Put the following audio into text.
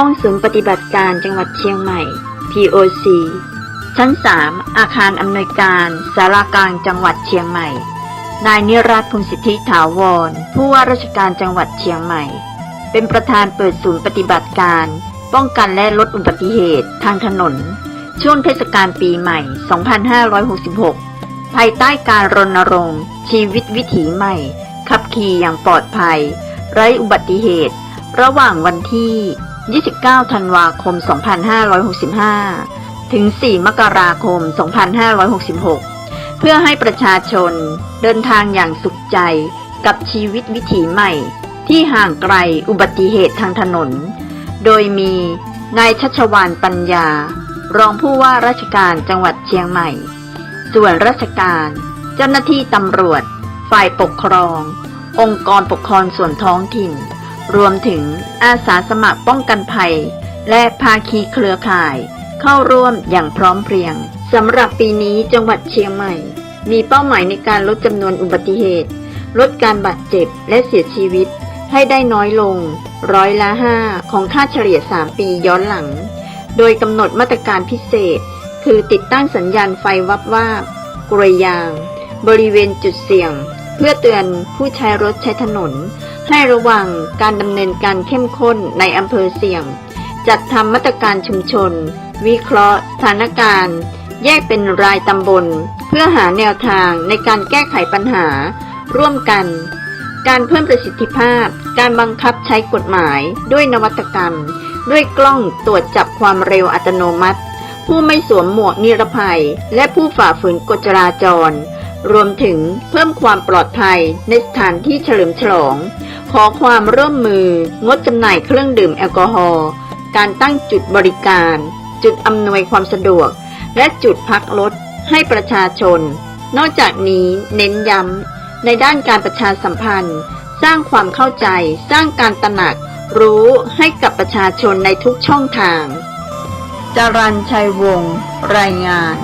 ห้องศูนย์ปฏิบัติการจังหวัดเชียงใหม่ POC ชั้น 3 อาคารอำนวยการสารากลางจังหวัดเชียงใหม่ นายนิรัตพงศิทธิถาวร ผู้ว่าราชการจังหวัดเชียงใหม่ เป็นประธานเปิดศูนย์ปฏิบัติการ ป้องกันและลดอุบัติเหตุทางถนน ช่วงเทศกาลปีใหม่ 2566 ภายใต้การรณรงค์ ชีวิตวิถีใหม่ ขับขี่อย่างปลอดภัย ไร้อุบัติเหตุ ระหว่างวันที่ 29 ธันวาคม 2565 ถึง 4 มกราคม 2566 เพื่อให้ประชาชนเดินทางอย่างสุขใจกับชีวิตวิถีใหม่ ที่ห่างไกลอุบัติเหตุทางถนน โดยมีนายชัชวานปัญญา รองผู้ว่าราชการจังหวัดเชียงใหม่ ส่วนราชการ เจ้าหน้าที่ตำรวจ ฝ่ายปกครอง องค์กรปกครองส่วนท้องถิ่น รวมถึงอาสาสมัครป้องกันภัย และภาคีเครือข่าย เข้าร่วมอย่างพร้อมเพรียงสำหรับปีนี้จังหวัดเชียงใหม่ มีเป้าหมายในการลดจำนวนอุบัติเหตุ ลดการบาดเจ็บและเสียชีวิต ให้ได้น้อยลง ร้อยละห้าของค่าเฉลี่ย 3 ปีย้อนหลัง โดยกำหนดมาตรการพิเศษ คือติดตั้งสัญญาณไฟวับวาบกรวยยาง บริเวณจุดเสี่ยง เพื่อเตือนผู้ใช้รถใช้ถนน ให้ระวังการดำเนินการเข้มข้นในอำเภอเสี่ยง จัดทำมาตรการชุมชน วิเคราะห์สถานการณ์ แยกเป็นรายตำบล เพื่อหาแนวทางในการแก้ไขปัญหา ร่วมกัน การเพิ่มประสิทธิภาพ การบังคับใช้กฎหมายด้วยนวัตกรรม ด้วยกล้องตรวจจับความเร็วอัตโนมัติ ผู้ไม่สวมหมวกนิรภัย และผู้ฝ่าฝืนกฎจราจร รวมถึงเพิ่มความปลอดภัยในสถานที่เฉลิมฉลอง ขอความร่วมมืองดจำหน่ายเครื่องดื่มแอลกอฮอล์ การตั้งจุดบริการ จุดอำนวยความสะดวก และจุดพักรถให้ประชาชน นอกจากนี้เน้นย้ำในด้านการประชาสัมพันธ์ สร้างความเข้าใจ สร้างการตระหนัก รู้ให้กับประชาชนในทุกช่องทางจารัญชัยวงศ์รายงาน